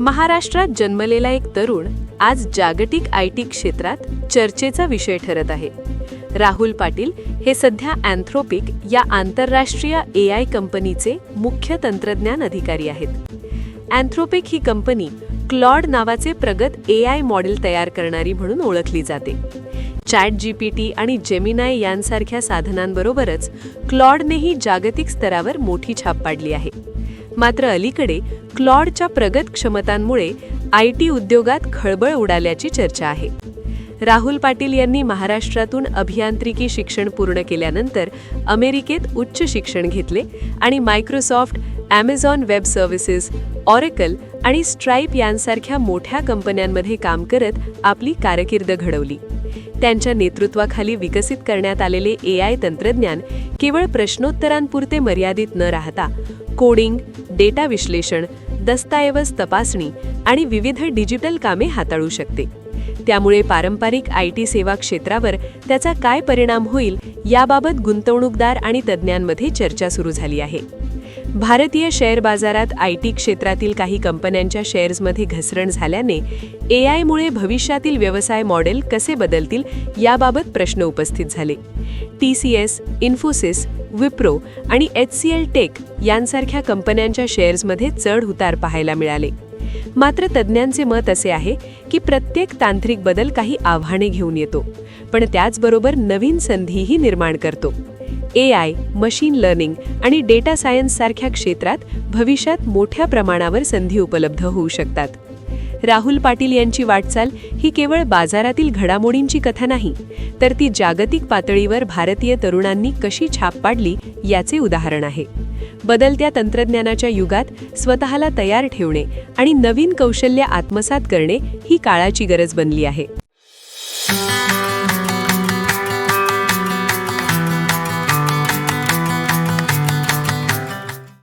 महाराष्ट्रात जन्मलेला एक तरुण आज जागतिक आय टी क्षेत्रात चर्चेचा विषय ठरत आहे. राहुल पाटील हे सध्या अँथ्रोपिक या आंतरराष्ट्रीय ए आय कंपनीचे मुख्य तंत्रज्ञान अधिकारी आहेत. अँथ्रोपिक ही कंपनी क्लॉड नावाचे प्रगत ए आय मॉडेल तयार करणारी म्हणून ओळखली जाते. चॅट जीपीटी आणि जेमिनाय यांसारख्या साधनांबरोबरच क्लॉडनेही जागतिक स्तरावर मोठी छाप पाडली आहे. मात्र अलीकडे क्लॉडच्या प्रगत क्षमतांमुळे आय टी उद्योगात खळबळ उडाल्याची चर्चा आहे. राहुल पाटील यांनी महाराष्ट्रातून अभियांत्रिकी शिक्षण पूर्ण केल्यानंतर अमेरिकेत उच्च शिक्षण घेतले आणि Microsoft Amazon web services Oracle आणि स्ट्राईप यांसारख्या मोठ्या कंपन्यांमध्ये काम करत आपली कारकीर्द घडवली. त्यांच्या नेतृत्वाखाली विकसित करण्यात आलेले ए आय तंत्रज्ञान केवळ प्रश्नोत्तरांपुरते मर्यादित न राहता कोडिंग डेटा विश्लेषण दस्तऐवज तपासणी आणि विविध डिजिटल कामे हाताळू शकते. त्यामुळे पारंपरिक आय टी सेवा क्षेत्रावर त्याचा काय परिणाम होईल याबाबत गुंतवणूकदार आणि तज्ज्ञांमध्ये चर्चा सुरू झाली आहे. भारतीय शेअर बाजारात आय टी क्षेत्रातील काही कंपन्यांच्या शेअर्समध्ये घसरण झाल्याने ए आयमुळे भविष्यातील व्यवसाय मॉडेल कसे बदलतील याबाबत प्रश्न उपस्थित झाले. T C S Infosys Wipro आणि एच सी एल टेक यांसारख्या कंपन्यांच्या शेअर्समध्ये चढ उतार पाहायला मिळाले. मात्र तज्ज्ञांचे मत असे आहे की प्रत्येक तांत्रिक बदल काही आव्हाने घेऊन येतो पण त्याचबरोबर नवीन संधीही निर्माण करतो. ए आय मशीन लर्निंग आणि डेटा सायन्स सारख्या क्षेत्रात भविष्यात मोठ्या प्रमाणावर संधी उपलब्ध होऊ शकतात. राहुल पाटील यांची वाटचाल ही केवळ बाजारातील घडामोडींची कथा नाही तर ती जागतिक पातळीवर भारतीय तरुणांनी कशी छाप पाडली याचे उदाहरण आहे. बदलत्या तंत्रज्ञानाच्या युगात स्वतःला तयार ठेवणे आणि नवीन कौशल्य आत्मसात करणे ही काळाची गरज बनली आहे.